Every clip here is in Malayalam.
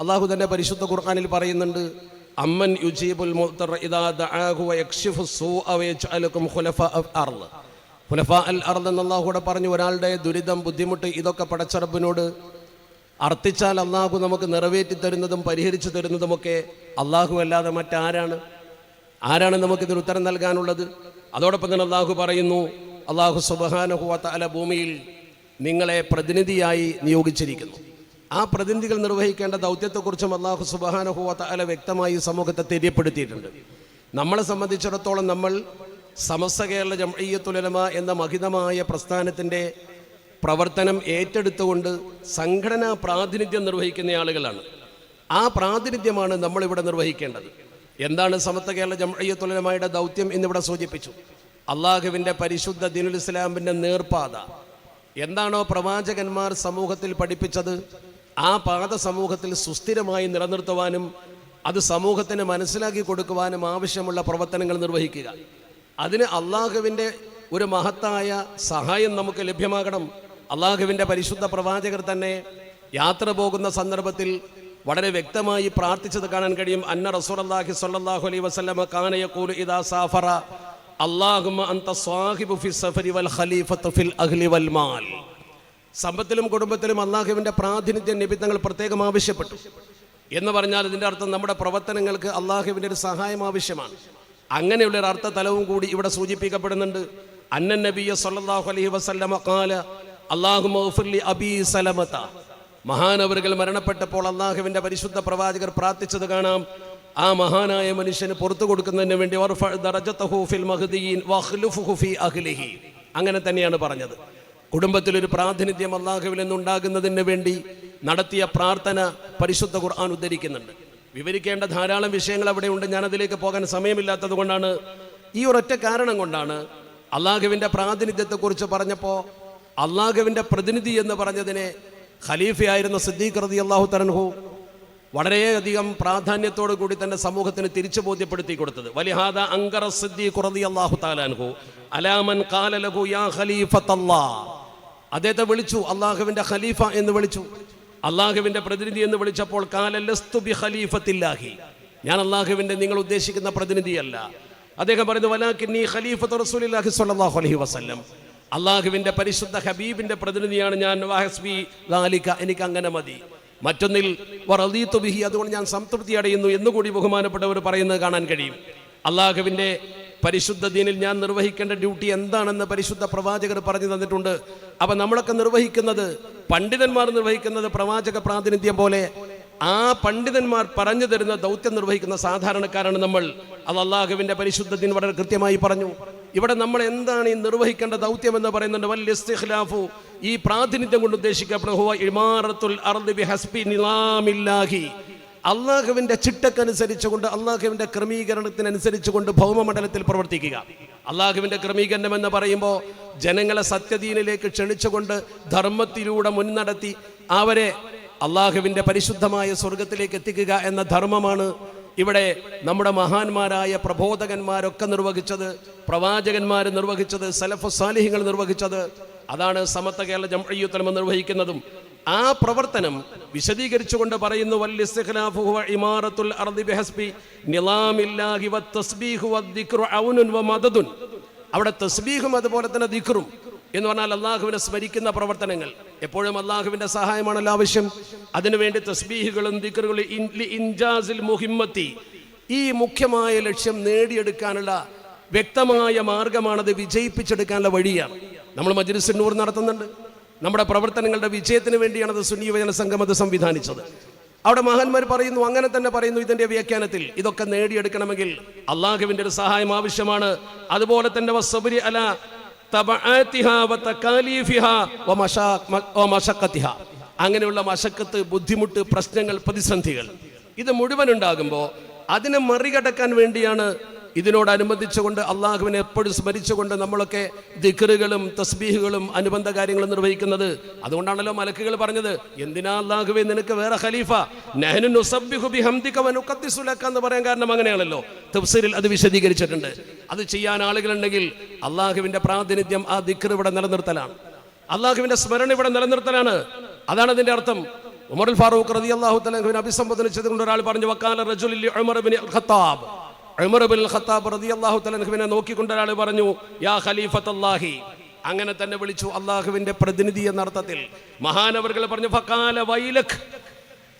അള്ളാഹു തന്നെ പരിശുദ്ധ ഖുർആാനിൽ പറയുന്നുണ്ട് അമ്മൻ യുജീബുൽ അള്ളാഹുടെ പറഞ്ഞു ഒരാളുടെ ദുരിതം ബുദ്ധിമുട്ട് ഇതൊക്കെ പടച്ചറബിനോട് അർത്ഥിച്ചാൽ അള്ളാഹു നമുക്ക് നിറവേറ്റി തരുന്നതും പരിഹരിച്ചു തരുന്നതുമൊക്കെ അള്ളാഹു അല്ലാതെ മറ്റാരാണ്? ആരാണ് നമുക്കിതിന് ഉത്തരം നൽകാനുള്ളത്? അതോടൊപ്പം തന്നെ അള്ളാഹു പറയുന്നു അള്ളാഹു സുബഹാനഹുവ അല ഭൂമിയിൽ നിങ്ങളെ പ്രതിനിധിയായി നിയോഗിച്ചിരിക്കുന്നു. ആ പ്രതിനിധികൾ നിർവഹിക്കേണ്ട ദൗത്യത്തെക്കുറിച്ചും അള്ളാഹു സുബാനഹുവത്ത അല വ്യക്തമായി സമൂഹത്തെ തെര്യപ്പെടുത്തിയിട്ടുണ്ട്. നമ്മളെ സംബന്ധിച്ചിടത്തോളം നമ്മൾ സമസ്ത കേരള ജംഇയ്യത്തുലമ എന്ന മഹിതമായ പ്രസ്ഥാനത്തിന്റെ പ്രവർത്തനം ഏറ്റെടുത്തുകൊണ്ട് സംഘടനാ പ്രാതിനിധ്യം നിർവഹിക്കുന്ന ആളുകളാണ്. ആ പ്രാതിനിധ്യമാണ് നമ്മളിവിടെ നിർവഹിക്കേണ്ടത്. എന്താണ് സമസ്ത കേരള ജംഇയ്യത്തുലമയുടെ ദൗത്യം എന്നിവിടെ സൂചിപ്പിച്ചു? അള്ളാഹുവിന്റെ പരിശുദ്ധ ദിനുൽ ഇസ്ലാമിന്റെ നേർപാത. എന്താണോ പ്രവാചകന്മാർ സമൂഹത്തിൽ പഠിപ്പിച്ചത്? ആ പാത സമൂഹത്തിൽ സുസ്ഥിരമായി നിലനിർത്തുവാനും അത് സമൂഹത്തിന് മനസ്സിലാക്കി കൊടുക്കുവാനും ആവശ്യമുള്ള പ്രവർത്തനങ്ങൾ നിർവഹിക്കുക. അതിന് അള്ളാഹുവിന്റെ ഒരു മഹത്തായ സഹായം നമുക്ക് ലഭ്യമാകണം. അള്ളാഹുവിന്റെ പരിശുദ്ധ പ്രവാചകർ തന്നെ യാത്ര പോകുന്ന സന്ദർഭത്തിൽ വളരെ വ്യക്തമായി പ്രാർത്ഥിച്ചത് കാണാൻ കഴിയും. അന്ന റസൂലി സല്ലാഹു അലൈ വസ്ലമ കാനയക്കൂൽ ഇദാ സാഫറ അള്ളാഹു അന്ത സ്വാഹിബു ഫി സഫരി വൽ ഖലീഫത്തു ഫിൽ അഹ്ലി വൽ മാൽ. സമ്പത്തിലും കുടുംബത്തിലും അള്ളാഹുവിന്റെ പ്രാതിനിധ്യം നിമിത്തങ്ങൾ പ്രത്യേകം ആവശ്യപ്പെട്ടു. എന്ന് പറഞ്ഞാൽ ഇതിന്റെ അർത്ഥം നമ്മുടെ പ്രവർത്തനങ്ങൾക്ക് അള്ളാഹുവിന്റെ ഒരു സഹായം ആവശ്യമാണ്. അങ്ങനെയുള്ള ഒരു അർത്ഥതലവും കൂടി ഇവിടെ സൂചിപ്പിക്കപ്പെടുന്നുണ്ട്. അന്നൻ നബിയ സല്ലല്ലാഹു അലൈഹി വസല്ലമ അല്ലാഹുമ്മ ഉഫ്ർലി അബീ സലമത. മഹാനവറുകൾ മരണപ്പെട്ടപ്പോൾ അള്ളാഹുവിന്റെ പരിശുദ്ധ പ്രവാചകർ പ്രാർത്ഥിച്ചത് കാണാം. ആ മഹാനായ മനുഷ്യന് പുറത്തു കൊടുക്കുന്നതിന് വേണ്ടി അങ്ങനെ തന്നെയാണ് പറഞ്ഞത്. കുടുംബത്തിലൊരു പ്രാതിനിധ്യം അള്ളാഹുവിൽ നിന്നുണ്ടാകുന്നതിന് വേണ്ടി നടത്തിയ പ്രാർത്ഥന പരിശുദ്ധ ഖുർആൻ ഉദ്ധരിക്കുന്നുണ്ട്. വിവരിക്കേണ്ട ധാരാളം വിഷയങ്ങൾ അവിടെ ഉണ്ട്. ഞാൻ അതിലേക്ക് പോകാൻ സമയമില്ലാത്തത് കൊണ്ടാണ്. ഈ ഒരൊറ്റ കാരണം കൊണ്ടാണ് അള്ളാഹുവിന്റെ പ്രാതിനിധ്യത്തെക്കുറിച്ച് പറഞ്ഞപ്പോൾ അള്ളാഹുവിന്റെ പ്രതിനിധി എന്ന് പറഞ്ഞതിനെ ഖലീഫയായിരുന്ന സിദ്ദീഖ് റതി അള്ളാഹു തരൻഹു വളരെയധികം പ്രാധാന്യത്തോടു കൂടി തന്റെ സമൂഹത്തിന് തിരിച്ചു ബോധ്യപ്പെടുത്തി കൊടുത്തത്. വലിഹാദ അങ്കറ സിദ്ദീഖ് റതി അള്ളാഹു താലാൻഹു അലാമൻ കാലലഹു യാ ഖലീഫത്തല്ലാ. അദ്ദേഹത്തെ വിളിച്ചു അള്ളാഹുവിന്റെ ഖലീഫ എന്ന് വിളിച്ചു. അള്ളാഹുവിന്റെ പ്രതിനിധി എന്ന് വിളിച്ചപ്പോൾ കാലല്ലസ്തു ബി ഖലീഫത്തില്ലാഹി. ഞാൻ അള്ളാഹുവിന്റെ നിങ്ങൾ ഉദ്ദേശിക്കുന്ന പ്രതിനിധിയല്ല. അദ്ദേഹം പറയുന്നു വലാക്കിൻ നീ സ്വല്ലല്ലാഹു അലൈഹി വസല്ലം. പരിശുദ്ധ ഹബീബിന്റെ പ്രതിനിധിയാണ് ഞാൻ. ലാലിക എനിക്ക് അങ്ങനെ മതി. മറ്റൊന്നിൽ അതുകൊണ്ട് ഞാൻ സംതൃപ്തി അടയുന്നു എന്നുകൂടി ബഹുമാനപ്പെട്ടവർ പറയുന്നത് കാണാൻ കഴിയും. അള്ളാഹുവിന്റെ പരിശുദ്ധ ദീനിൽ ഞാൻ നിർവഹിക്കേണ്ട ഡ്യൂട്ടി എന്താണെന്ന് പരിശുദ്ധ പ്രവാചകർ പറഞ്ഞു തന്നിട്ടുണ്ട്. അപ്പം നമ്മളൊക്കെ നിർവഹിക്കുന്നത് പണ്ഡിതന്മാർ നിർവഹിക്കുന്നത് പ്രവാചക പ്രാതിനിധ്യം പോലെ ആ പണ്ഡിതന്മാർ പറഞ്ഞു തരുന്ന ദൗത്യം നിർവഹിക്കുന്ന സാധാരണക്കാരാണ് നമ്മൾ. അത് പരിശുദ്ധ ദീൻ വളരെ കൃത്യമായി പറഞ്ഞു. ഇവിടെ നമ്മൾ എന്താണ് ഈ നിർവഹിക്കേണ്ട ദൗത്യം എന്ന് പറയുന്നുണ്ട്. വലിയ ഇസ്തിഖ്ലാഫു. ഈ പ്രാതിനിധ്യം കൊണ്ട് ഉദ്ദേശിക്കപ്പെടുക അള്ളാഹുവിന്റെ ചിട്ടക്കനുസരിച്ചുകൊണ്ട് അള്ളാഹുവിന്റെ ക്രമീകരണത്തിനനുസരിച്ചുകൊണ്ട് ഭൗമമണ്ഡലത്തിൽ പ്രവർത്തിക്കുക. അള്ളാഹുവിന്റെ ക്രമീകരണം എന്ന് പറയുമ്പോൾ ജനങ്ങളെ സത്യദീനിലേക്ക് ക്ഷണിച്ചുകൊണ്ട് ധർമ്മത്തിലൂടെ മുൻനടത്തി അവരെ അള്ളാഹുവിന്റെ പരിശുദ്ധമായ സ്വർഗത്തിലേക്ക് എത്തിക്കുക എന്ന ധർമ്മമാണ് ഇവിടെ നമ്മുടെ മഹാന്മാരായ പ്രബോധകന്മാരൊക്കെ നിർവഹിച്ചത് പ്രവാചകന്മാർ നിർവഹിച്ചത് സലഫ് സാലിഹികൾ നിർവഹിച്ചത്. അതാണ് സമത്ത കേരള ജംഅയ്യുത്തലമ നിർവഹിക്കുന്നതും. ആ പ്രവർത്തനം വിശദീകരിച്ചുകൊണ്ട് പറയുന്നു ഇമാറത്തുൽ അവിടെ തസ്ബീഹും അതുപോലെ തന്നെ ദിക്റും എന്ന് പറഞ്ഞാൽ അള്ളാഹുവിനെ സ്മരിക്കുന്ന പ്രവർത്തനങ്ങൾ. എപ്പോഴും അള്ളാഹുവിന്റെ സഹായമാണല്ലോ ആവശ്യം. അതിനുവേണ്ടി തസ്ബീഹുകളും ദിക്റുകളും മുഹിമ്മത്തി. ഈ മുഖ്യമായ ലക്ഷ്യം നേടിയെടുക്കാനുള്ള വ്യക്തമായ മാർഗമാണത് വിജയിപ്പിച്ചെടുക്കാനുള്ള വഴിയാണ്. നമ്മൾ മജ്ലിസ് നൂർ നടത്തുന്നുണ്ട്. നമ്മുടെ പ്രവർത്തനങ്ങളുടെ വിജയത്തിന് വേണ്ടിയാണ് അത് സുന്നി യുവജന സംഘം അത് സംവിധാനിച്ചത്. അവിടെ മഹാന്മാർ പറയുന്നു അങ്ങനെ തന്നെ പറയുന്നു ഇതിന്റെ വ്യാഖ്യാനത്തിൽ. ഇതൊക്കെ നേടിയെടുക്കണമെങ്കിൽ അള്ളാഹുവിന്റെ ഒരു സഹായം ആവശ്യമാണ്. അതുപോലെ തന്നെ അല. അങ്ങനെയുള്ള മശക്കത്ത് ബുദ്ധിമുട്ട് പ്രശ്നങ്ങൾ പ്രതിസന്ധികൾ. ഇത് മുഴുവൻ ഉണ്ടാകുമ്പോൾ അതിനെ മറികടക്കാൻ വേണ്ടിയാണ് ഇതിനോടനുബന്ധിച്ചുകൊണ്ട് അള്ളാഹുവിനെ എപ്പോഴും സ്മരിച്ചുകൊണ്ട് നമ്മളൊക്കെ ദിക്കറുകളും തസ്ബീഹുകളും അനുബന്ധ കാര്യങ്ങളും നിർവഹിക്കുന്നത്. അതുകൊണ്ടാണല്ലോ മലക്കുകൾ പറഞ്ഞത് എന്തിനാ അള്ളാഹുവെ നിനക്ക് വേറെ ഖലീഫ? നഹ്നു എന്ന് പറയാൻ കാരണം അങ്ങനെയാണല്ലോ. തഫ്സീറിൽ അത് വിശദീകരിച്ചിട്ടുണ്ട്. അത് ചെയ്യാൻ ആളുകളുണ്ടെങ്കിൽ അള്ളാഹുവിന്റെ പ്രാതിനിധ്യം ആ ദിക്കർ ഇവിടെ നിലനിർത്തലാണ്. അള്ളാഹുവിന്റെ സ്മരണ ഇവിടെ നിലനിർത്തലാണ്. അതാണ് അതിന്റെ അർത്ഥം. ഉമർ ഫാറൂഖ് റതി അള്ളാഹു തലഹുവിനെ അഭിസംബോധന ചെയ്തുകൊണ്ട് ഒരാൾ പറഞ്ഞു വക്കാല റജുലി ഉമർ ബിൻ ഖത്താബ്. ഖത്താബ് നോക്കിക്കൊണ്ട് ഒരാൾ പറഞ്ഞു യാ അങ്ങനെ തന്നെ വിളിച്ചു അള്ളാഹുവിന്റെ പ്രതിനിധി എന്ന അർത്ഥത്തിൽ. മഹാനവറുകൾ പറഞ്ഞു ഫക്കാല വൈലഖ്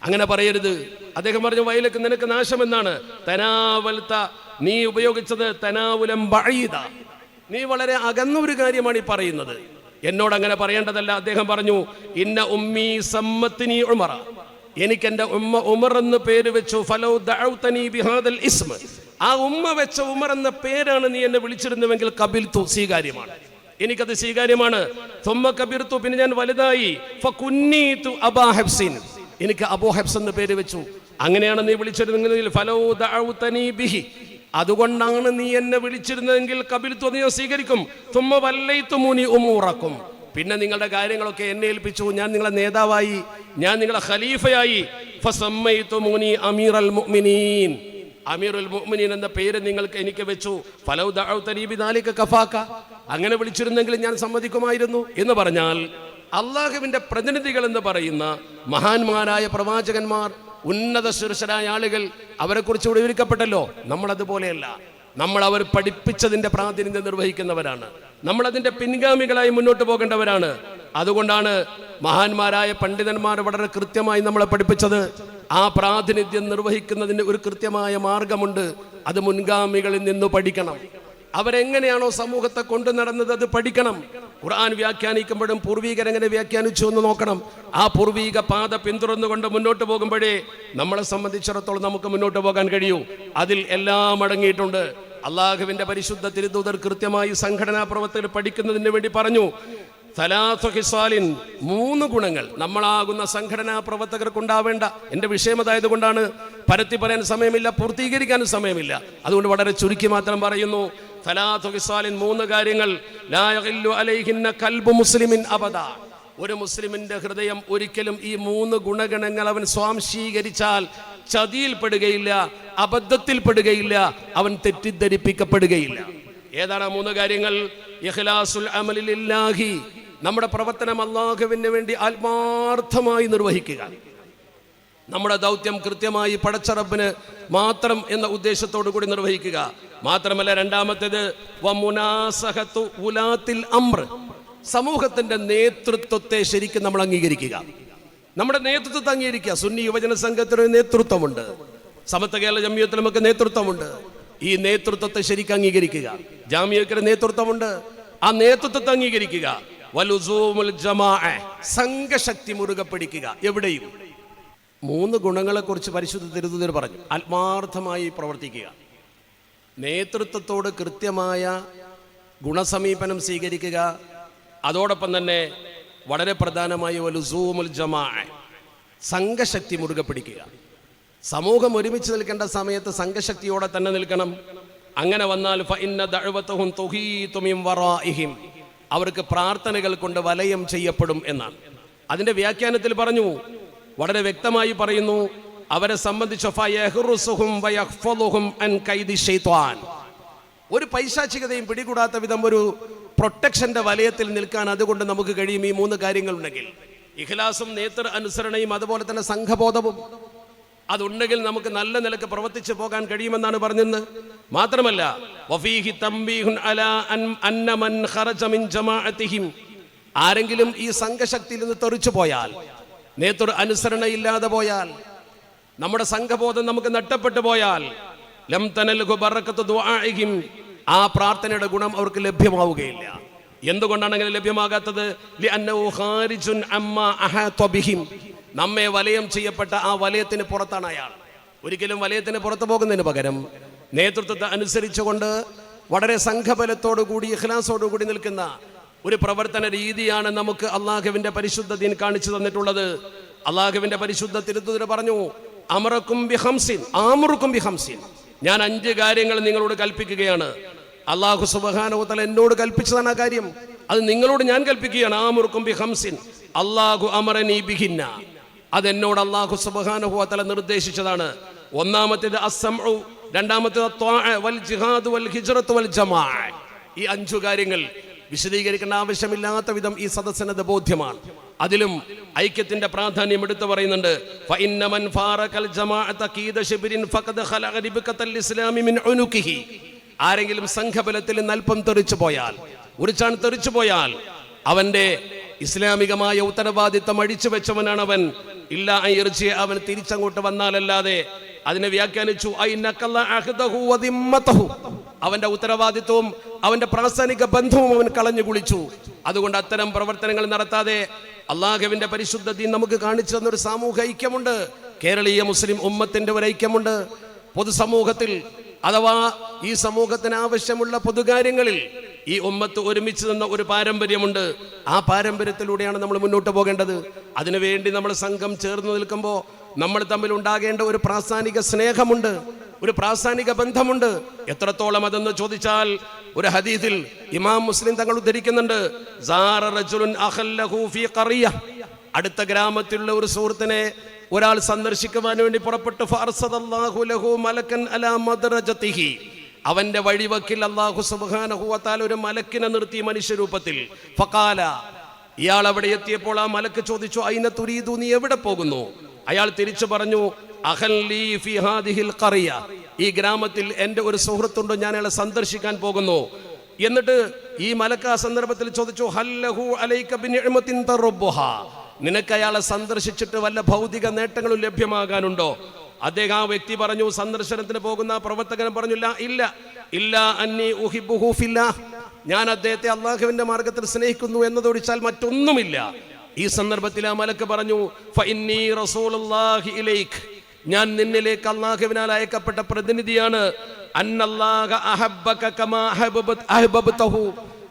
അങ്ങനെ പറയരുത്. അദ്ദേഹം പറഞ്ഞു വൈലക്ക് നിനക്ക് നാശം എന്നാണ് തനാവൽത്ത നീ ഉപയോഗിച്ചത് തനാവുലം ബഴീത നീ വളരെ അകന്ന ഒരു കാര്യമാണ് ഈ പറയുന്നത്. എന്നോട് അങ്ങനെ പറയേണ്ടതല്ല. അദ്ദേഹം പറഞ്ഞു ഇന്ന ഉമ്മി സമ്മത്തിനി ഉമറ. എനിക്ക് എന്റെ ഉമ്മ ഉമർ എന്ന് പേര് വെച്ചു. ഫലോ ദഅൗതനി ബിഹാദൽ ഇസ്മ. ആ ഉമ്മ വെച്ച ഉമർ എന്ന പേരാണ് നീ എന്നെ വിളിച്ചിരുന്നുവെങ്കിൽ കബിൽ തു സ്വീകാര്യമാണ്. എനിക്കത് സ്വീകാര്യമാണ്. തുമ്മ കബീർത്തു പിന്നെ ഞാൻ വലുതായി. എനിക്ക് അബോ ഹെബ്സ് എന്ന പേര് വെച്ചു. അങ്ങനെയാണ് നീ വിളിച്ചിരുന്നെങ്കിൽ അതുകൊണ്ടാണ് നീ എന്നെ വിളിച്ചിരുന്നതെങ്കിൽ കപിൽ നീ സ്വീകരിക്കും. തുമ്മ വല്ലയിത്തു മുനി ഉമൂറക്കും. പിന്നെ നിങ്ങളുടെ കാര്യങ്ങളൊക്കെ എന്നെ ഏൽപ്പിച്ചു. ഞാൻ നിങ്ങളെ നേതാവായി. ഞാൻ നിങ്ങളെ ഖലീഫയായി. ഫസമ്മയിത്തു മുനി അമീർ അൽ മുഅ്മിനീൻ. അമീറുൽ മുഅ്മിനീൻ എന്ന പേര് നിങ്ങൾക്ക് എനിക്ക് വെച്ചു. ഫലൗ ദഅൗതനി ബിദാലിക കഫാക. അങ്ങനെ വിളിച്ചിരുന്നെങ്കിൽ ഞാൻ സമ്മതിക്കുമായിരുന്നു എന്ന് പറഞ്ഞാൽ അള്ളാഹുവിന്റെ പ്രതിനിധികൾ എന്ന് പറയുന്ന മഹാന്മാരായ പ്രവാചകന്മാർ ഉന്നത സുരക്ഷരായ ആളുകൾ അവരെക്കുറിച്ച് വിവരിക്കപ്പെട്ടല്ലോ. നമ്മൾ അതുപോലെയല്ല നമ്മൾ അവർ പഠിപ്പിച്ചതിന്റെ പ്രാതിനിധ്യം നിർവഹിക്കുന്നവരാണ്. നമ്മൾ അതിന്റെ പിൻഗാമികളായി മുന്നോട്ട് പോകേണ്ടവരാണ്. അതുകൊണ്ടാണ് മഹാന്മാരായ പണ്ഡിതന്മാർ വളരെ കൃത്യമായി നമ്മളെ പഠിപ്പിച്ചത്. ആ പ്രാതിനിധ്യം നിർവഹിക്കുന്നതിന് ഒരു കൃത്യമായ മാർഗമുണ്ട്. അത് മുൻഗാമികളിൽ നിന്ന് പഠിക്കണം. അവരെങ്ങനെയാണോ സമൂഹത്തെ കൊണ്ടു നടന്നത് അത് പഠിക്കണം. ഖുർആൻ വ്യാഖ്യാനിക്കുമ്പോഴും പൂർവീകരെങ്ങനെ വ്യാഖ്യാനിച്ചു എന്ന് നോക്കണം. ആ പൂർവീക പാത പിന്തുടർന്നുകൊണ്ട് മുന്നോട്ട് പോകുമ്പോഴേ നമ്മളെ സംബന്ധിച്ചിടത്തോളം നമുക്ക് മുന്നോട്ട് പോകാൻ കഴിയൂ. അതിൽ എല്ലാം അടങ്ങിയിട്ടുണ്ട്. അള്ളാഹുവിന്റെ പരിശുദ്ധ തിരുദൂതർ കൃത്യമായി സംഘടനാ പ്രവർത്തകർ പഠിക്കുന്നതിന് വേണ്ടി പറഞ്ഞു. ഹിസാലിൻ മൂന്ന് ഗുണങ്ങൾ. നമ്മളാകുന്ന സംഘടനാ പ്രവർത്തകർക്കുണ്ടാവേണ്ട. എന്റെ വിഷയം അതായതുകൊണ്ടാണ് പരത്തി പറയാൻ സമയമില്ല പൂർത്തീകരിക്കാനും സമയമില്ല. അതുകൊണ്ട് വളരെ ചുരുക്കി മാത്രം പറയുന്നു ഹിസാലിൻ മൂന്ന് കാര്യങ്ങൾ. കൽബു മുസ്ലിമിൻ അബദ. ഒരു മുസ്ലിമിന്റെ ഹൃദയം ഒരിക്കലും ഈ മൂന്ന് ഗുണഗണങ്ങൾ അവൻ സ്വാംശീകരിച്ചാൽ ചതിയിൽപ്പെടുകയില്ല അബദ്ധത്തിൽപ്പെടുകയില്ല അവൻ തെറ്റിദ്ധരിപ്പിക്കപ്പെടുകയില്ല. ഏതാണ് മൂന്ന് കാര്യങ്ങൾ? ഇഖ്ലാസുൽ നമ്മുടെ പ്രവർത്തനം അള്ളാഹുവിന് വേണ്ടി ആത്മാർത്ഥമായി നിർവഹിക്കുക. നമ്മുടെ ദൗത്യം കൃത്യമായി പടച്ചറബിന് മാത്രം എന്ന ഉദ്ദേശത്തോടു കൂടി നിർവഹിക്കുക. മാത്രമല്ല രണ്ടാമത്തേത് ഉലാത്തിൽ അമ്ര. സമൂഹത്തിന്റെ നേതൃത്വത്തെ ശരിക്കും നമ്മൾ അംഗീകരിക്കുക. നമ്മുടെ നേതൃത്വത്തെ അംഗീകരിക്കുക. സുന്നി യുവജന സംഘത്തിന് നേതൃത്വമുണ്ട്. സമത്വ കേരള ജമിയത്തിൽ നമുക്ക് നേതൃത്വമുണ്ട്. ഈ നേതൃത്വത്തെ ശരിക്കും അംഗീകരിക്കുക. ജാമ്യക്കൊരു നേതൃത്വമുണ്ട്. ആ നേതൃത്വത്തെ അംഗീകരിക്കുക. സംഘശക്തി മുറുകെ പിടിക്കുക. എവിടെയും. മൂന്ന് ഗുണങ്ങളെ കുറിച്ച് പരിശുദ്ധ തിരുതുതർ പറഞ്ഞു. ആത്മാർത്ഥമായി പ്രവർത്തിക്കുക. നേതൃത്വത്തോട് കൃത്യമായ ഗുണസമീപനം സ്വീകരിക്കുക. അതോടൊപ്പം തന്നെ വളരെ പ്രധാനമായി വലുസൂമുൽ ജമാ സംഘശക്തി മുറുകെ പിടിക്കുക. സമൂഹം ഒരുമിച്ച് നിൽക്കേണ്ട സമയത്ത് സംഘശക്തിയോടെ തന്നെ നിൽക്കണം. അങ്ങനെ വന്നാൽ അവർക്ക് പ്രാർത്ഥനകൾ കൊണ്ട് വലയം ചെയ്യപ്പെടും എന്നാണ്. അതിന്റെ വ്യാഖ്യാനത്തിൽ പറഞ്ഞു വളരെ വ്യക്തമായി പറയുന്നു അവരെ സംബന്ധിച്ച ഒരു പൈശാചികതയും പിടികൂടാത്ത വിധം ഒരു പ്രൊട്ടക്ഷന്റെ വലയത്തിൽ നിൽക്കാൻ അതുകൊണ്ട് നമുക്ക് കഴിയും ഈ മൂന്ന് കാര്യങ്ങളുണ്ടെങ്കിൽ. ഇഖ്ലാസും നേത്ര അനുസരണയും അതുപോലെ തന്നെ സംഘബോധവും അതുണ്ടെങ്കിൽ നമുക്ക് നല്ല നിലയ്ക്ക് പ്രവർത്തിച്ചു പോകാൻ കഴിയുമെന്നാണ് പറഞ്ഞത് മാത്രമല്ല വഫീഹി തംബീഹുൻ അലാ അന്ന മൻ ഖറജ മിൻ ജമാഅത്തിഹിം. ആരെങ്കിലും ഈ സംഘശക്തിയിൽ നിന്ന് തെറിച്ചു പോയാൽ നേതൃ അനുസരണയില്ലാതെ പോയാൽ നമ്മുടെ സംഘബോധം നമുക്ക് നഷ്ടപ്പെട്ടു പോയാൽ ലം ദുആഇഹിം. ആ പ്രാർത്ഥനയുടെ ഗുണം അവർക്ക് ലഭ്യമാവുകയില്ല എന്തുകൊണ്ടാണ് അങ്ങനെ ലഭ്യമാകാത്തത് ഖാരിജുൻ അഹത ബിഹിം. നമ്മെ വലയം ചെയ്യപ്പെട്ട ആ വലയത്തിന് പുറത്താണ് അയാൾ. ഒരിക്കലും വലയത്തിന് പുറത്തു പോകുന്നതിന് പകരം നേതൃത്വത്തെ അനുസരിച്ചുകൊണ്ട് വളരെ സംഘബലത്തോടു കൂടി ഇഖ്ലാസോടു കൂടി നിൽക്കുന്ന ഒരു പ്രവർത്തന രീതിയാണ് നമുക്ക് അള്ളാഹുവിന്റെ പരിശുദ്ധ ദീൻ കാണിച്ചു തന്നിട്ടുള്ളത്. അള്ളാഹുവിന്റെ പരിശുദ്ധ തിരുത്തുതിന് പറഞ്ഞു അമറക്കും ബി ഹംസിൻ ആമുറുക്കും ബി ഹംസിൻ ഞാൻ അഞ്ച് കാര്യങ്ങൾ നിങ്ങളോട് കൽപ്പിക്കുകയാണ്. അള്ളാഹു സുബാനോത്തല എന്നോട് കൽപ്പിച്ചതാണ് ആ കാര്യം. അത് നിങ്ങളോട് ഞാൻ കൽപ്പിക്കുകയാണ്. ആമുറുക്കും ബി ഹംസിൻ അള്ളാഹു അമറനി ബിഹിന്ന. അതെന്നോട് അള്ളാഹു സുബാനുഭവത്തല നിർദ്ദേശിച്ചതാണ്. ഒന്നാമത്തേത് അസം രണ്ടാമത്തേത് വൽ വൽ വൽ ഈ അഞ്ചു കാര്യങ്ങൾ വിശദീകരിക്കേണ്ട ആവശ്യമില്ലാത്ത വിധം ഈ സദസ്സിനത് ബോധ്യമാണ്. അതിലും ഐക്യത്തിന്റെ പ്രാധാന്യം എടുത്തു പറയുന്നുണ്ട്. ആരെങ്കിലും സംഘബലത്തിൽ നിന്ന് അല്പം തെറിച്ചു പോയാൽ ഉരിച്ചാണ് തെറിച്ചു പോയാൽ അവന്റെ ഇസ്ലാമികമായ ഉത്തരവാദിത്തം അഴിച്ചു വെച്ചവനാണ് അവൻ ഇല്ല ഇറച്ചി അവൻ തിരിച്ചങ്ങോട്ട് വന്നാലല്ലാതെ അതിനെ വ്യാഖ്യാനിച്ചു. അവന്റെ ഉത്തരവാദിത്വവും അവന്റെ പ്രാസ്ഥാനിക ബന്ധവും അവൻ കളഞ്ഞു കുളിച്ചു. അതുകൊണ്ട് അത്തരം പ്രവർത്തനങ്ങൾ നടത്താതെ അള്ളാഹുവിന്റെ പരിശുദ്ധ ദീൻ നമുക്ക് കാണിച്ചു തന്നൊരു സാമൂഹ്യ ഐക്യമുണ്ട്. കേരളീയ മുസ്ലിം ഉമ്മത്തിന്റെ ഒരു ഐക്യമുണ്ട്. പൊതുസമൂഹത്തിൽ അഥവാ ഈ സമൂഹത്തിന് ആവശ്യമുള്ള പൊതുകാര്യങ്ങളിൽ ഈ ഉമ്മത്ത് ഒരുമിച്ച് നിന്ന ഒരു പാരമ്പര്യമുണ്ട്. ആ പാരമ്പര്യത്തിലൂടെയാണ് നമ്മൾ മുന്നോട്ട് പോകേണ്ടത്. അതിനുവേണ്ടി നമ്മൾ സംഘം ചേർന്ന് നിൽക്കുമ്പോൾ നമ്മൾ തമ്മിൽ ഉണ്ടാകേണ്ട ഒരു പ്രാസ്ഥാനിക സ്നേഹമുണ്ട്. ഒരു പ്രാസ്ഥാനിക ബന്ധമുണ്ട്. എത്രത്തോളം അതെന്ന് ചോദിച്ചാൽ ഒരു ഹദീസിൽ ഇമാം മുസ്ലിം തങ്ങൾ ഉദ്ധരിക്കുന്നുണ്ട്. അടുത്ത ഗ്രാമത്തിലുള്ള ഒരു സുഹൃത്തിനെ ഒരാൾ സന്ദർശിക്കുവാൻ വേണ്ടി പുറപ്പെട്ടു. അവന്റെ വഴിവക്കിൽ അള്ളാഹു സുബ്ഹാനഹു വതആല ഒരു മലക്കിനെ നിർത്തി മനുഷ്യരൂപത്തിൽ. ഫഖാല ഇയാൾ അവിടെ എത്തിയപ്പോൾ ആ മലക്ക് ചോദിച്ചു അയിന തുരീതു നീ എവിടെ പോകുന്നു? അയാൾ തിരിച്ചു പറഞ്ഞു ഈ ഗ്രാമത്തിൽ എന്റെ ഒരു സുഹൃത്തുണ്ട് ഞാൻ അയാളെ സന്ദർശിക്കാൻ പോകുന്നു. എന്നിട്ട് ഈ മലക്ക് ആ സന്ദർഭത്തിൽ ചോദിച്ചു ഹല്ലഹു നിനക്ക് അയാളെ സന്ദർശിച്ചിട്ട് വല്ല ഭൗതിക നേട്ടങ്ങളും ലഭ്യമാകാനുണ്ടോ? അദ്ദേഹം ആ വ്യക്തി പറഞ്ഞു സന്ദർശനത്തിന് പോകുന്ന പ്രവർത്തകൻ പറഞ്ഞില്ല ഇല്ല. ഇല്ല അന്നി ഊഹിബുഹൂഫില്ല ഞാൻ അദ്ദേഹത്തെ അള്ളാഹുവിന്റെ മാർഗത്തിൽ സ്നേഹിക്കുന്നു എന്നതൊഴിച്ചാൽ മറ്റൊന്നുമില്ല. ഈ സന്ദർഭത്തിൽ ആ മലക്ക് പറഞ്ഞു. ഞാൻ നിന്നിലേക്ക് അള്ളാഹുവിനാൽ അയക്കപ്പെട്ട പ്രതിനിധിയാണ്.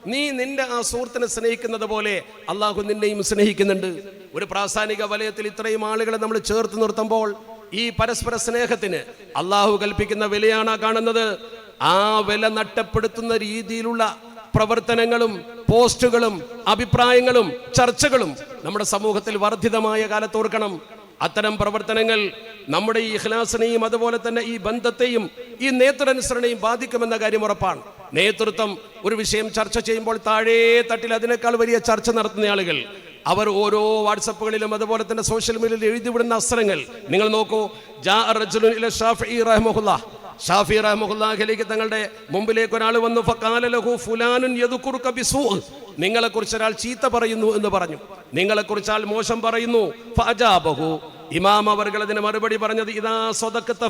നീ നിന്റെ ആ സുഹൃത്തിനെ സ്നേഹിക്കുന്നത് പോലെ അള്ളാഹു നിന്നെയും സ്നേഹിക്കുന്നുണ്ട്. ഒരു പ്രാസ്ഥാനിക വലയത്തിൽ ഇത്രയും ആളുകളെ നമ്മൾ ചേർത്ത് നിർത്തുമ്പോൾ ഈ പരസ്പര സ്നേഹത്തിന് അള്ളാഹു കൽപ്പിക്കുന്ന വിലയാണ് കാണുന്നത്. ആ വില നഷ്ടപ്പെടുത്തുന്ന രീതിയിലുള്ള പ്രവർത്തനങ്ങളും പോസ്റ്റുകളും അഭിപ്രായങ്ങളും ചർച്ചകളും നമ്മുടെ സമൂഹത്തിൽ വർദ്ധിതമായ കാലത്തോർക്കണം അത്തരം പ്രവർത്തനങ്ങൾ നമ്മുടെ ഈ ഇഹ്ലാസിനെയും അതുപോലെ തന്നെ ഈ ബന്ധത്തെയും ഈ നേതൃനുസരണയും ബാധിക്കുമെന്ന കാര്യം ഉറപ്പാണ്. നേതൃത്വം ഒരു വിഷയം ചർച്ച ചെയ്യുമ്പോൾ താഴേ തട്ടിൽ അതിനേക്കാൾ വലിയ ചർച്ച നടത്തുന്ന ആളുകൾ അവർ ഓരോ വാട്സപ്പുകളിലും അതുപോലെ തന്നെ സോഷ്യൽ മീഡിയയിൽ എഴുതിവിടുന്ന അസ്ത്രങ്ങൾ നിങ്ങൾ നോക്കൂ ഷാഫി റഹ്മുല്ലാഖിലേക്ക് തങ്ങളുടെ മുമ്പിലേക്ക് ഒരാൾ വന്നു ഫഖാല ലഹു ഫുലാനുൻ യദ്കുറുക ബിസൂ. നിങ്ങളെ കുറിച്ച് ഒരാൾ ചീത്ത പറയുന്നു എന്ന് പറഞ്ഞു. നിങ്ങളെക്കുറിച്ച് ആൾ മോശം പറയുന്നു. ഫജാബഹു ഇമാം അവർകൾ അതിന് മറുപടി പറഞ്ഞത് ഇതാ സ്വതക്കത്ത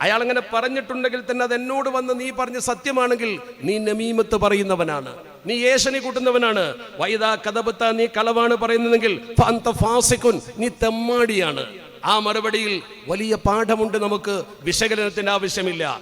അയാൾ അങ്ങനെ പറഞ്ഞിട്ടുണ്ടെങ്കിൽ തന്നെ അത് എന്നോട് വന്ന് നീ പറഞ്ഞ സത്യമാണെങ്കിൽ നീ നമീമത്ത് പറയുന്നവനാണ്. നീ യേശനെ കൂട്ടുന്നവനാണ്. വൈദാ കഥപത്ത നീ കളവാണ് പറയുന്നതെങ്കിൽ ഫാസിക്കുൻ നീ തെമ്മാടിയാണ്. ആ മറുപടിയിൽ വലിയ പാഠമുണ്ട് നമുക്ക് വിശകലനത്തിന്റെ ആവശ്യമില്ല.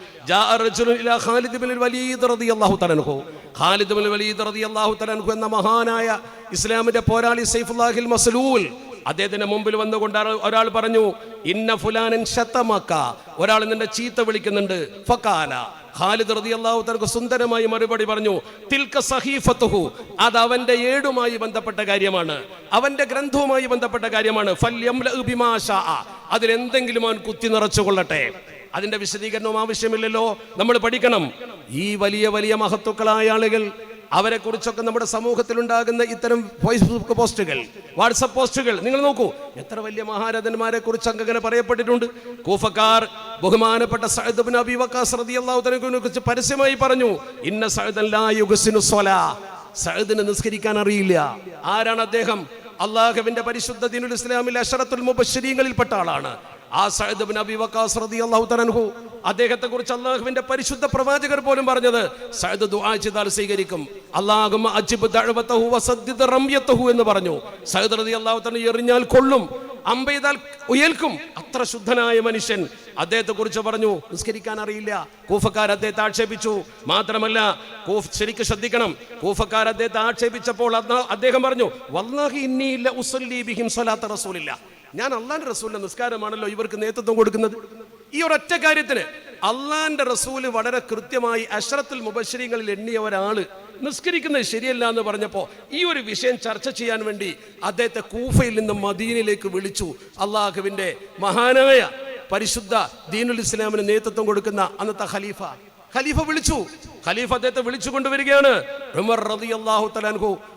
എന്ന മഹാനായ ഇസ്ലാമിന്റെ പോരാളി സൈഫുല്ലാഹിൽ മസലൂൽ അദ്ദേഹത്തിന്റെ മുമ്പിൽ വന്നുകൊണ്ട് ഒരാൾ- പറഞ്ഞു ഇന്ന ഫുലാനൻ ശതമക്ക. ഒരാൾ നിന്റെ ചീത്ത വിളിക്കുന്നുണ്ട്. ഫക്കാല ഖാലിദ് റളിയല്ലാഹു തആല സുന്ദരമായി മറുപടി പറഞ്ഞു തിൽക സഹീഫത്തുഹു. അത് അവന്റെ ഏടുമായി ബന്ധപ്പെട്ട കാര്യമാണ്. അവന്റെ ഗ്രന്ഥവുമായി ബന്ധപ്പെട്ട കാര്യമാണ്. ഫല്യംലഉ ബിമാ ശാഅ. അതിലെന്തെങ്കിലും അവൻ കുത്തി നിറച്ചു കൊള്ളട്ടെ അതിന്റെ വിശദീകരണവും ആവശ്യമില്ലല്ലോ. നമ്മൾ പഠിക്കണം. ഈ വലിയ വലിയ മഹത്തുക്കളായ ആളുകൾ അവരെ കുറിച്ചൊക്കെ നമ്മുടെ സമൂഹത്തിൽ ഉണ്ടാകുന്ന ഇത്തരം ഫേസ്ബുക്ക് പോസ്റ്റുകൾ വാട്സപ്പ് പോസ്റ്റുകൾ നിങ്ങൾ നോക്കൂ. എത്ര വലിയ മഹാരഥന്മാരെ കുറിച്ച് അങ്ങനെ പറയപ്പെട്ടിട്ടുണ്ട്. കൂഫക്കാർ ബഹുമാനപ്പെട്ട സഅദ് ബിൻ അബി വക്കാസ് റളിയല്ലാഹു അള്ളാഹുദിനെ കുറിച്ച് പരസ്യമായി പറഞ്ഞു ഇന്ന സഹദല്ലാ സഹദിനെ സ്വലാ. സഅദിന് നിസ്കരിക്കാൻ അറിയില്ല. ആരാണ് അദ്ദേഹം? അള്ളാഹുവിന്റെ പരിശുദ്ധ ദിനുൽ ഇസ്ലാമിൽ അഷറത്തുൽ മുബശ്ശരീങ്ങളിൽപ്പെട്ട ആളാണ്. ആ സഅദ് ബിൻ അബി വക്കാസ് റതി അള്ളാഹു തനഹു അദ്ദേഹത്തെ കുറിച്ച് അള്ളാഹുവിന്റെ പരിശുദ്ധ പ്രവാചകർ പോലും പറഞ്ഞത് സഹദ് ദുആ ചെയ്താൽ സ്വീകരിക്കും. അള്ളാഹും അജിബ് ദഅവതഹു വസദ്ദിദ് റംയതഹു എന്ന് പറഞ്ഞു. സഅദ് റളിയല്ലാഹു തആല എറിഞ്ഞാൽ കൊള്ളും അമ്പെയ്താൽ ഉയൽക്കും. അത്ര ശുദ്ധനായ മനുഷ്യൻ അദ്ദേഹത്തെ കുറിച്ച് പറഞ്ഞു നിസ്കരിക്കാൻ അറിയില്ല. കൂഫക്കാർ അദ്ദേഹത്തെ ആക്ഷേപിച്ചു. മാത്രമല്ല കൂഫ് ശരിക്കും ശ്രദ്ധിക്കണം. കൂഫക്കാർ അദ്ദേഹത്തെ ആക്ഷേപിച്ചപ്പോൾ അദ്ദേഹം പറഞ്ഞു വല്ലാഹി ബിഹിം റസൂലില്ല. ഞാൻ അള്ളാന്റെ റസൂലിന്റെ നിസ്കാരമാണല്ലോ ഇവർക്ക് നേതൃത്വം കൊടുക്കുന്നത്. ഈ ഒരൊറ്റ കാര്യത്തിന് അള്ളാന്റെ റസൂൽ വളരെ കൃത്യമായി അഷ്റത്തുൽ മുബശ്രീങ്ങളിൽ എണ്ണിയ ഒരാൾ നിസ്കരിക്കുന്നത് ശരിയല്ല എന്ന് പറഞ്ഞപ്പോൾ ഈ ഒരു വിഷയം ചർച്ച ചെയ്യാൻ വേണ്ടി അദ്ദേഹത്തെ കൂഫയിൽ നിന്ന് മദീനയിലേക്ക് വിളിച്ചു. അള്ളാഹുവിന്റെ മഹാനായ പരിശുദ്ധ ദീനുൽ ഇസ്ലാമിന് നേതൃത്വം കൊടുക്കുന്ന അന്നത്തെ ഖലീഫ. ഖലീഫ വിളിച്ചു. ഖലീഫ അദ്ദേഹത്തെ വിളിച്ചു കൊണ്ടുവരികയാണ്. ഉമർ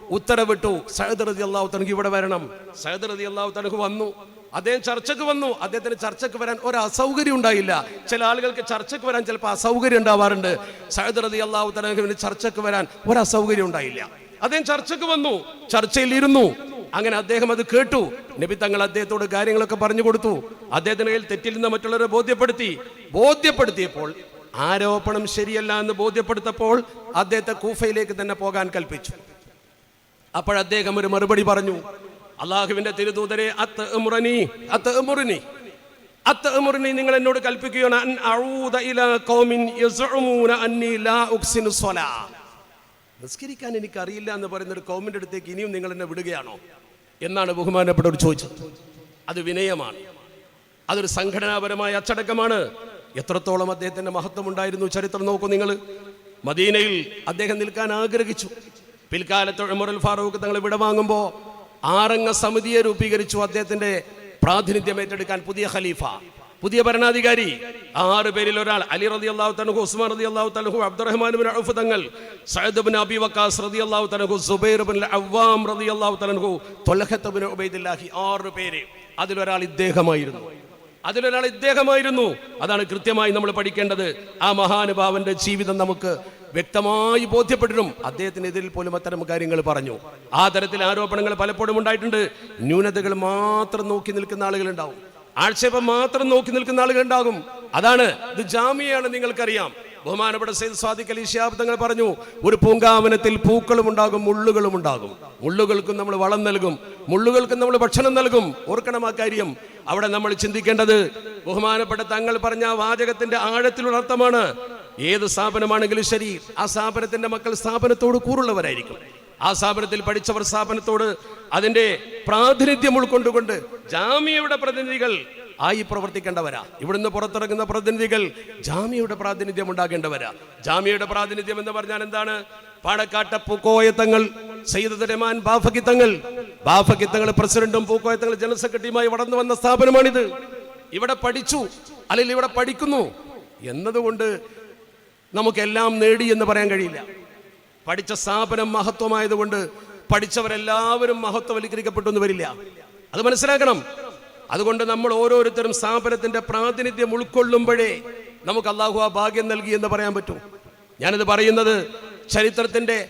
ഉത്തരവിട്ടു. സഹദ് റതി അള്ളാഹു തനക്ക് ഇവിടെ വരണം. സഹദ് റതി അള്ളാഹു തനക്ക് വന്നു. അദ്ദേഹം ചർച്ചയ്ക്ക് വന്നു. അദ്ദേഹത്തിന് ചർച്ചയ്ക്ക് വരാൻ ഒരു അസൗകര്യം ഉണ്ടായില്ല. ചില ആളുകൾക്ക് ചർച്ചയ്ക്ക് വരാൻ ചിലപ്പോൾ അസൗകര്യം ഉണ്ടാവാറുണ്ട്. സഹദ് റതി അള്ളാഹു തനക്ക് ചർച്ചയ്ക്ക് വരാൻ ഒരു അസൗകര്യം ഉണ്ടായില്ല. അദ്ദേഹം ചർച്ചയ്ക്ക് വന്നു. ചർച്ചയിൽ ഇരുന്നു. അങ്ങനെ അദ്ദേഹം അത് കേട്ടു. നബി തങ്ങൾ അദ്ദേഹത്തോട് കാര്യങ്ങളൊക്കെ പറഞ്ഞു കൊടുത്തു. അദ്ദേഹത്തിന് കയ്യിൽ തെറ്റില്ലെന്ന് മറ്റുള്ളവരെ ബോധ്യപ്പെടുത്തി. ബോധ്യപ്പെടുത്തിയപ്പോൾ ആരോപണം ശരിയല്ല എന്ന് ബോധ്യപ്പെടുത്തപ്പോൾ അദ്ദേഹത്തെ കൂഫയിലേക്ക് തന്നെ പോകാൻ കൽപ്പിച്ചു. അപ്പോഴദ്ദേഹം ഒരു മറുപടി പറഞ്ഞു. അള്ളാഹുവിന്റെ തിരുദൂതരെ അത്ത് മുറനി അത്ത് മുറിനി അത്ത് മുറിനി നിങ്ങൾ എന്നോട് കൽപ്പിക്കുകയാണ് നിസ്കരിക്കാൻ എനിക്ക് അറിയില്ല എന്ന് പറയുന്ന ഒരു കോമിന്റെ അടുത്തേക്ക് ഇനിയും നിങ്ങൾ എന്നെ വിടുകയാണോ? എന്നാണ് ബഹുമാനപ്പെട്ടവർ ചോദിച്ചത്. അത് വിനയമാണ്. അതൊരു സംഘടനാപരമായ അച്ചടക്കമാണ്. എത്രത്തോളം അദ്ദേഹത്തിന്റെ മഹത്വം ഉണ്ടായിരുന്നു ചരിത്രം നോക്കൂ നിങ്ങൾ. മദീനയിൽ അദ്ദേഹം നിൽക്കാൻ ആഗ്രഹിച്ചു. പിൽക്കാലത്ത് ഉമറുൽ ഫാറൂഖ് തങ്ങൾ വിടവാങ്ങുമ്പോൾ ആറംഗ സമിതിയെ രൂപീകരിച്ചു അദ്ദേഹത്തിന്റെ പ്രാതിനിധ്യം ഏറ്റെടുക്കാൻ പുതിയ ഖലീഫ. പുതിയ ഭരണാധികാരി. ആറ് പേരിൽ ഒരാൾ അലി റതി അള്ളാഹു തലഹു ഉസ്മാൻ റതി അള്ളാഹു തലഹു അബ്ദുറഹ്മാൻ ബിൻ ഔഫ് തങ്ങൾ സയ്യിദ് ബിൻ അബി വക്കാസ് റതി അള്ളാഹു തനഹു സുബൈർ ബിൻ അവ്വാം റതി അള്ളാഹു തലഹു തൊലഹത്ത് ബിൻ ഉബൈദില്ലാഹി ആറ് പേര്. അതിലൊരാൾ ഇദ്ദേഹമായിരുന്നു. അതിലൊരാൾ ഇദ്ദേഹമായിരുന്നു. അതാണ് കൃത്യമായി നമ്മൾ പഠിക്കേണ്ടത്. ആ മഹാനുഭാവന്റെ ജീവിതം നമുക്ക് വ്യക്തമായി ബോധ്യപ്പെട്ടിട്ടും അദ്ദേഹത്തിനെതിരിൽ പോലും അത്തരം കാര്യങ്ങൾ പറഞ്ഞു. ആ തരത്തിൽ ആരോപണങ്ങൾ പലപ്പോഴും ഉണ്ടായിട്ടുണ്ട്. ന്യൂനതകൾ മാത്രം നോക്കി നിൽക്കുന്ന ആളുകളുണ്ടാവും. ആക്ഷേപം മാത്രം നോക്കി നിൽക്കുന്ന ആളുകളുണ്ടാകും അതാണ് ഇത് ജാമ്യയാണ് നിങ്ങൾക്കറിയാം. ബഹുമാനപ്പെട്ട സെയ്ദ് സ്വാദിഖ് അലി ഷിയാബ് തങ്ങൾ പറഞ്ഞു ഒരു പൂങ്കാവനത്തിൽ പൂക്കളും ഉണ്ടാകും മുള്ളുകളും ഉണ്ടാകും. മുള്ളുകൾക്കും നമ്മൾ വളം നൽകും മുള്ളുകൾക്കും നമ്മൾ ഭക്ഷണം നൽകും. ഓർക്കണം ആ കാര്യം. അവിടെ നമ്മൾ ചിന്തിക്കേണ്ടത് ബഹുമാനപ്പെട്ട തങ്ങൾ പറഞ്ഞ വാചകത്തിന്റെ ആഴത്തിലുള്ള അർത്ഥമാണ്. ഏത് സ്ഥാപനമാണെങ്കിലും ശരി ആ സ്ഥാപനത്തിന്റെ മക്കൾ സ്ഥാപനത്തോട് കൂറുള്ളവരായിരിക്കും. ആ സ്ഥാപനത്തിൽ പഠിച്ചവർ സ്ഥാപനത്തോട് അതിന്റെ പ്രാതിനിധ്യം ഉൾക്കൊണ്ടുകൊണ്ട് ജാമ്യയുടെ പ്രതിനിധികൾ ആയി പ്രവർത്തിക്കേണ്ടവരാ. ഇവിടുന്ന് പുറത്തിറങ്ങുന്ന പ്രതിനിധികൾ ജാമ്യയുടെ പ്രാതിനിധ്യം ഉണ്ടാകേണ്ടവരാ. ജാമ്യയുടെ പ്രാതിനിധ്യം എന്ന് പറഞ്ഞാൽ എന്താണ്? പാടക്കാട്ട പൂക്കോയത്തങ്ങൾ സയ്യിദ് റഹ്മാൻ ബാഫക്കിത്തങ്ങൾ ബാഫക്കിത്തങ്ങൾ പ്രസിഡന്റും പൂക്കോയത്തങ്ങൾ ജനറൽ സെക്രട്ടറിയുമായി വളർന്നു വന്ന സ്ഥാപനമാണിത്. ഇവിടെ പഠിച്ചു അല്ലെങ്കിൽ ഇവിടെ പഠിക്കുന്നു. എന്നതുകൊണ്ട് നമുക്കെല്ലാം നേടി എന്ന് പറയാൻ കഴിയില്ല. പഠിച്ച സ്ഥാപനം മഹത്വമായതുകൊണ്ട് പഠിച്ചവരെല്ലാവരും മഹത്വവൽക്കരിക്കപ്പെട്ടു വരില്ല. അത് മനസ്സിലാക്കണം. അതുകൊണ്ട് നമ്മൾ ഓരോരുത്തരും സ്ഥാപനത്തിന്റെ പ്രാതിനിധ്യം ഉൾക്കൊള്ളുമ്പോഴേ നമുക്ക് അള്ളാഹു ആ ഭാഗ്യം നൽകി എന്ന് പറയാൻ പറ്റൂ. ഞാനിത് പറയുന്നത് ചരിത്രത്തിന്റെ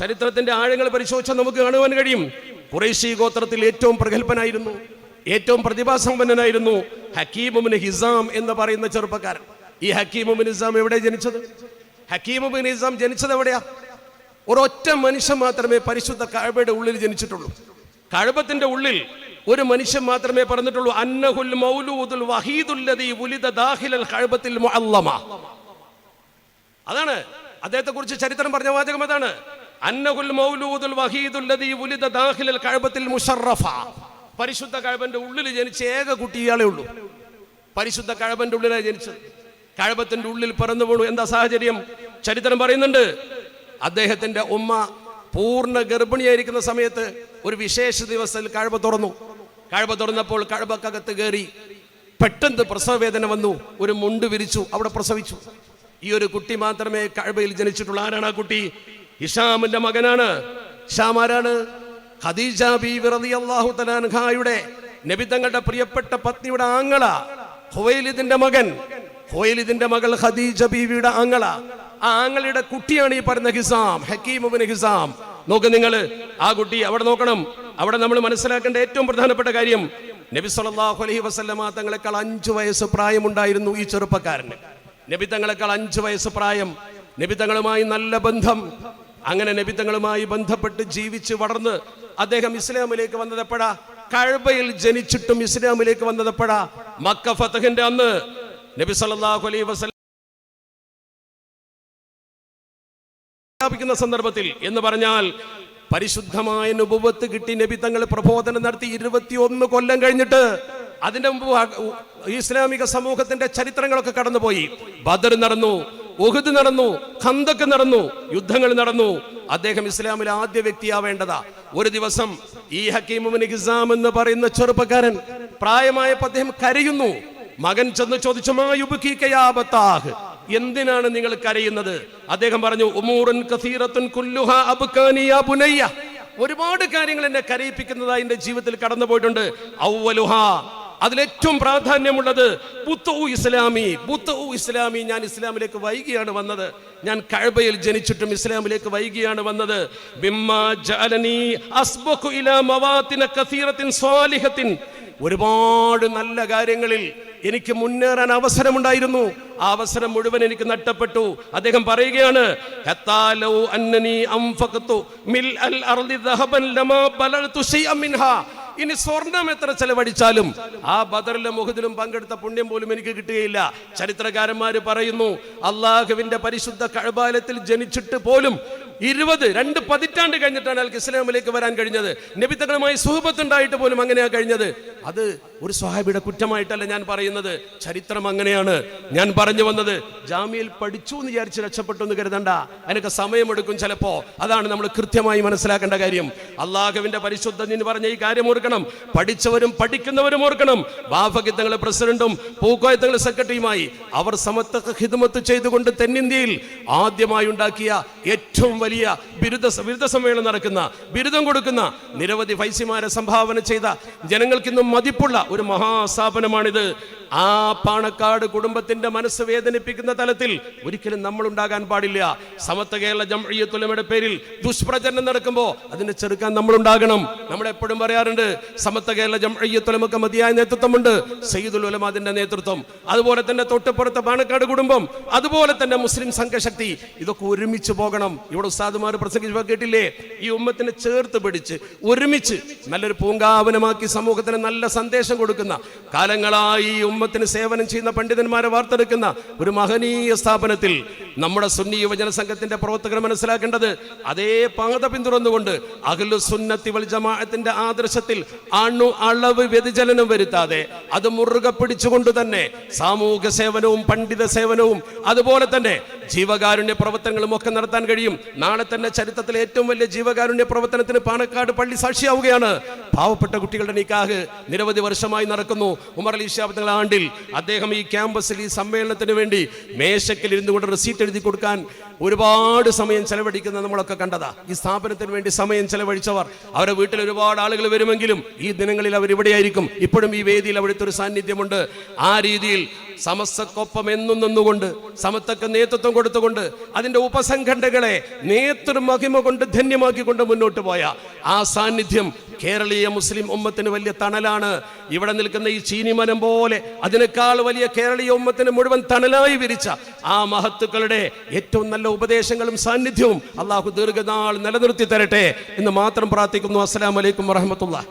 ചരിത്രത്തിന്റെ ആഴങ്ങൾ പരിശോധിച്ചാൽ നമുക്ക് കാണുവാൻ കഴിയും. കുറേശി ഗോത്രത്തിൽ ഏറ്റവും പ്രഗത്ഭനായിരുന്നു ഏറ്റവും പ്രതിഭാസമ്പന്നനായിരുന്നു ഹക്കീമുബിൻ ഹിസാം എന്ന് പറയുന്ന ചെറുപ്പക്കാരൻ. ഈ ഹക്കീമുബിൻ ഹിസാം എവിടെ ജനിച്ചത്? ഹക്കീമുബിൻ ഇസാം ജനിച്ചത് എവിടെയാ? ഒരൊറ്റ മനുഷ്യൻ മാത്രമേ പരിശുദ്ധ കഴബയുടെ ഉള്ളിൽ ജനിച്ചിട്ടുള്ളൂ. കഴബത്തിന്റെ ഉള്ളിൽ ഒരു മനുഷ്യൻ മാത്രമേ പറഞ്ഞിട്ടുള്ളൂ അന്നഹുൽ മൗലൂദുൽ വഹീദുല്ലദീ ഉലിദ ദാഹിലൽ മുഅല്ലമ. അതാണ് അദ്ദേഹത്തെ കുറിച്ച് ചരിത്രം പറഞ്ഞ വാചകം അതാണ്. അന്നഹുൽ മൗലൂദുൽ വഹീദുല്ലദീ ഉലിദ ദാഹിലൽ പരിശുദ്ധ കഴബന്റെ ഉള്ളിൽ ജനിച്ച ഏക കുട്ടി ഇയാളേ ഉള്ളൂ. പരിശുദ്ധ കഴബന്റെ ഉള്ളിലാണ് ജനിച്ചത്. കഴബത്തിന്റെ ഉള്ളിൽ പറന്നു വീണു എന്താ സാഹചര്യം? ചരിത്രം പറയുന്നുണ്ട് അദ്ദേഹത്തിന്റെ ഉമ്മ പൂർണ ഗർഭിണിയായിരിക്കുന്ന സമയത്ത് ഒരു വിശേഷ ദിവസത്തിൽ കഴബ തുറന്നു. കഴബ തുറന്നപ്പോൾ കഴബക്കകത്ത് കയറി പെട്ടെന്ന് പ്രസവവേദന വന്നു. ഒരു മുണ്ട് വിരിച്ചു അവിടെ പ്രസവിച്ചു. ഈ ഒരു കുട്ടി മാത്രമേ കഴബയിൽ ജനിച്ചിട്ടുള്ളൂ. ആരാണ് ആ കുട്ടി? ഇഷാമിന്റെ മകനാണ്. ഇഷാം ആരാണ്? ഖദീജ ബീവി റളിയല്ലാഹു തലാൻഹായുടെ നബി തങ്ങളുടെ പ്രിയപ്പെട്ട പത്നിയുടെ ആങ്ങള ഹുവൈലിദിന്റെ മകൻ. ഹുവൈലിദിന്റെ മകൾ ഖദീജ ബീവിയുടെ ആങ്ങള. ആ ആങ്ങളുടെ കുട്ടിയാണ് ഈ പറയുന്ന ഹിസാം ഹക്കീമുബിന് ഹിസാം. നോക്ക് നിങ്ങൾ ആ കുട്ടി അവിടെ നോക്കണം. അവിടെ നമ്മൾ മനസ്സിലാക്കേണ്ട ഏറ്റവും പ്രധാനപ്പെട്ട കാര്യം നബി സല്ലല്ലാഹു അലഹി വസല്ലമ തങ്ങളെക്കാൾ അഞ്ചു വയസ്സ് പ്രായമുണ്ടായിരുന്നു ഈ ചെറുപ്പക്കാരന്. നബി തങ്ങളെക്കാൾ അഞ്ചു വയസ്സ് പ്രായം. നബി തങ്ങളുമായി നല്ല ബന്ധം. അങ്ങനെ നബി തങ്ങളുമായി ബന്ധപ്പെട്ട് ജീവിച്ച് വളർന്ന് അദ്ദേഹം ഇസ്ലാമിലേക്ക് വന്നതെപ്പോഴാ? കഴബയിൽ ജനിച്ചിട്ടും ഇസ്ലാമിലേക്ക് വന്നതെപ്പോഴാ? മക്ക ഫതഹിന്റെ അന്ന് നബി സല്ലല്ലാഹു അലൈഹി വസല്ലം സ്ഥാപിക്കുന്ന സന്ദർഭത്തിൽ എന്ന് പറഞ്ഞാൽ പരിശുദ്ധമായ നുപുവത്ത് കിട്ടി നബി തങ്ങൾ പ്രബോധനം നടത്തി ഇരുപത്തിയൊന്ന് കൊല്ലം കഴിഞ്ഞിട്ട് അതിന്റെ മുമ്പ് ഇസ്ലാമിക സമൂഹത്തിന്റെ ചരിത്രങ്ങളൊക്കെ കടന്നുപോയി. ബദർ നടന്നു ഉഹുദ് നടന്നു ഖന്തക്ക് നടന്നു യുദ്ധങ്ങൾ നടന്നു. അദ്ദേഹം ഇസ്ലാമിലെ ആദ്യ വ്യക്തിയാവേണ്ടതാ. ഒരു ദിവസം ഈ ഹക്കീമുൻ ഹിസാം എന്ന് പറയുന്ന ചെറുപ്പക്കാരൻ പ്രായമായപ്പോൾ അദ്ദേഹം കരയുന്നു. മകൻ ചെന്ന് ചോദിച്ചു "മാ യുബ്കീക യാ എന്തിനാണ് നിങ്ങൾ കരയുന്നത്? അദ്ദേഹം പറഞ്ഞു കസീറത്തുൻ ബുനയ്യ. ഒരുപാട് കാര്യങ്ങൾ എന്നെ കരയിപ്പിക്കുന്നതായി എന്റെ ജീവിതത്തിൽ കടന്നു പോയിട്ടുണ്ട് അതിലേറ്റവും പ്രാധാന്യമുള്ളത് ബുത്തു ഇസ്ലാമി ബുത്തു ഇസ്ലാമി ഞാൻ ഇസ്ലാമിലേക്ക് വൈകിയാണ് വന്നത്. ഞാൻ കഴബയിൽ ജനിച്ചിട്ടും ഇസ്ലാമിലേക്ക് വൈകിയാണ് വന്നത്. ഒരുപാട് നല്ല കാര്യങ്ങളിൽ എനിക്ക് മുന്നേറാൻ അവസരമുണ്ടായിരുന്നു. ആ അവസരം മുഴുവൻ എനിക്ക് നഷ്ടപ്പെട്ടു. അദ്ദേഹം പറയുകയാണ് അന്നനി മിൽ അൽ അർദി ഇനി സ്വർണം എത്ര ചെലവഴിച്ചാലും ആ ബദറിലും മുഹദിലും പങ്കെടുത്ത പുണ്യം പോലും എനിക്ക് കിട്ടുകയില്ല. ചരിത്രകാരന്മാര് പറയുന്നു അള്ളാഹുവിന്റെ പരിശുദ്ധ കഴബാലത്തിൽ ജനിച്ചിട്ട് പോലും ഇരുപത് രണ്ട് പതിറ്റാണ്ട് കഴിഞ്ഞിട്ടാണ് അയാൾക്ക് ഇസ്ലാമിലേക്ക് വരാൻ കഴിഞ്ഞത്. നബിത്തകളുമായി സുഹൃത്തുണ്ടായിട്ട് പോലും അങ്ങനെയാ കഴിഞ്ഞത്. അത് ഒരു സ്വഹാബിയുടെ കുറ്റമായിട്ടല്ല ഞാൻ പറയുന്നത്. ചരിത്രം അങ്ങനെയാണ്. ഞാൻ പറഞ്ഞു വന്നത് ജാമ്യയിൽ പഠിച്ചു എന്ന് വിചാരിച്ച് രക്ഷപ്പെട്ടു എന്ന് കരുതണ്ട. അതിനൊക്കെ സമയമെടുക്കും ചിലപ്പോ. അതാണ് നമ്മൾ കൃത്യമായി മനസ്സിലാക്കേണ്ട കാര്യം. അള്ളാഹുവിന്റെ പരിശുദ്ധ പറഞ്ഞ ഈ കാര്യം ഓർക്കണം. പഠിച്ചവരും പഠിക്കുന്നവരും ഓർക്കണം. ബാഫഗിത്തങ്ങളെ പ്രസിഡന്റും പൂക്കോയത്തങ്ങളെ സെക്രട്ടറിയുമായി അവർ സമത്വ ഹിതമത്ത് ചെയ്തുകൊണ്ട് തെന്നിന്ത്യയിൽ ആദ്യമായി ഉണ്ടാക്കിയ ഏറ്റവും വലിയ ബിരുദ ബിരുദ സമ്മേളനം നടക്കുന്ന ബിരുദം കൊടുക്കുന്ന നിരവധി ഫൈസിമാരെ സംഭാവന ചെയ്ത ജനങ്ങൾക്കിന്നും മതിപ്പുള്ള ഒരു മഹാസ്ഥാപനമാണിത്. ആ പാണക്കാട് കുടുംബത്തിന്റെ മനസ്സ് വേദനിപ്പിക്കുന്ന തലത്തിൽ ഒരിക്കലും നമ്മൾ ഉണ്ടാകാൻ പാടില്ല. സമത്വ കേരള ജംഇയ്യത്തുലമയുടെ പേരിൽ ദുഷ്പ്രചരണം നടക്കുമ്പോൾ അതിനെ ചെറുക്കാൻ നമ്മൾ ഉണ്ടാകണം നമ്മൾ എപ്പോഴും പറയാറുണ്ട് സമത്വ കേരള ജംഇയ്യത്തുലമക്ക് മതിയായ നേതൃത്വമുണ്ട്. സയ്യിദുൽ ഉലമാദിന്റെ നേതൃത്വം. അതുപോലെ തന്നെ തൊട്ടുപുറത്തെ പാണക്കാട് കുടുംബം. അതുപോലെ തന്നെ മുസ്ലിം സംഘശക്തി. ഇതൊക്കെ ഒരുമിച്ച് പോകണം. ഇവിടെ ഉസ്താദുമാർ പ്രസംഗിച്ചു കേട്ടില്ലേ? ഈ ഉമ്മത്തിനെ ചേർത്ത് പിടിച്ച് ഒരുമിച്ച് നല്ലൊരു പൂങ്കാവനമാക്കി സമൂഹത്തിന് നല്ല സന്ദേശം കൊടുക്കുന്ന കാലങ്ങളായി ഈ ഉമ്മത്തിന് സേവനം ചെയ്യുന്ന പണ്ഡിതന്മാരെ വാർത്തെടുക്കുന്ന ഒരു മഹനീയ സ്ഥാപനത്തിൽ നമ്മുടെ സുന്നി യുവജന സംഘത്തിന്റെ പ്രവർത്തകർ മനസ്സിലാക്കേണ്ടത് അതേ പാത പിന്തുടർന്നുകൊണ്ട് അഖിലു സുന്നത്തി വൽ ജമാഅത്തിന്റെ ആദർശത്തിൽ അണു അളവ് വ്യതിചലനം വരുത്താതെ അത് മുറുകെ പിടിച്ചുകൊണ്ട് തന്നെ സാമൂഹ്യ സേവനവും പണ്ഡിത സേവനവും അതുപോലെ തന്നെ ജീവകാരുണ്യ പ്രവർത്തനങ്ങളും ഒക്കെ നടത്താൻ കഴിയും. നാളെ തന്നെ ചരിത്രത്തിലെ ഏറ്റവും വലിയ ജീവകാരുണ്യ പ്രവർത്തനത്തിന് പാണക്കാട് പള്ളി സാക്ഷിയാവുകയാണ്. പാവപ്പെട്ട കുട്ടികളുടെ നിക്കാഹ് നിരവധി വർഷമായി നടക്കുന്നു. ഉമർ അലി ഷാബ് ആണ്ടിൽ അദ്ദേഹം ഈ ക്യാമ്പസിൽ ഈ സമ്മേളനത്തിന് വേണ്ടി മേശക്കിൽ ഇരുന്നു കൊണ്ട് റെസീറ്റ് എഴുതി കൊടുക്കാൻ ഒരുപാട് സമയം ചെലവഴിക്കുന്ന നമ്മളൊക്കെ കണ്ടതാ. ഈ സ്ഥാപനത്തിന് വേണ്ടി സമയം ചെലവഴിച്ചവർ. അവരുടെ വീട്ടിൽ ഒരുപാട് ആളുകൾ വരുമെങ്കിലും ഈ ദിനങ്ങളിൽ അവർ ഇവിടെയായിരിക്കും. ഇപ്പോഴും ഈ വേദിയിൽ അവിടുത്തെ ഒരു സാന്നിധ്യമുണ്ട്. ആ രീതിയിൽ സമസ്തക്കൊപ്പം എന്നും നിന്നുകൊണ്ട് സമത്വക്ക് നേതൃത്വം കൊടുത്തുകൊണ്ട് അതിന്റെ ഉപസംഘടനകളെ നേതൃമഹിമ കൊണ്ട് ധന്യമാക്കിക്കൊണ്ട് മുന്നോട്ട് പോയ ആ സാന്നിധ്യം കേരളീയ മുസ്ലിം ഉമ്മത്തിന് വലിയ തണലാണ്. ഇവിടെ നിൽക്കുന്ന ഈ ചീനിമനം പോലെ അതിനേക്കാൾ വലിയ കേരളീയ ഉമ്മത്തിന് മുഴുവൻ തണലായി വിരിച്ച ആ മഹത്തുക്കളുടെ ഏറ്റവും നല്ല ഉപദേശങ്ങളും സാന്നിധ്യവും അള്ളാഹു ദീർഘനാൾ നിലനിർത്തി തരട്ടെ എന്ന് മാത്രം പ്രാർത്ഥിക്കുന്നു. അസ്സലാമലൈക്കും വറഹമത്തുള്ള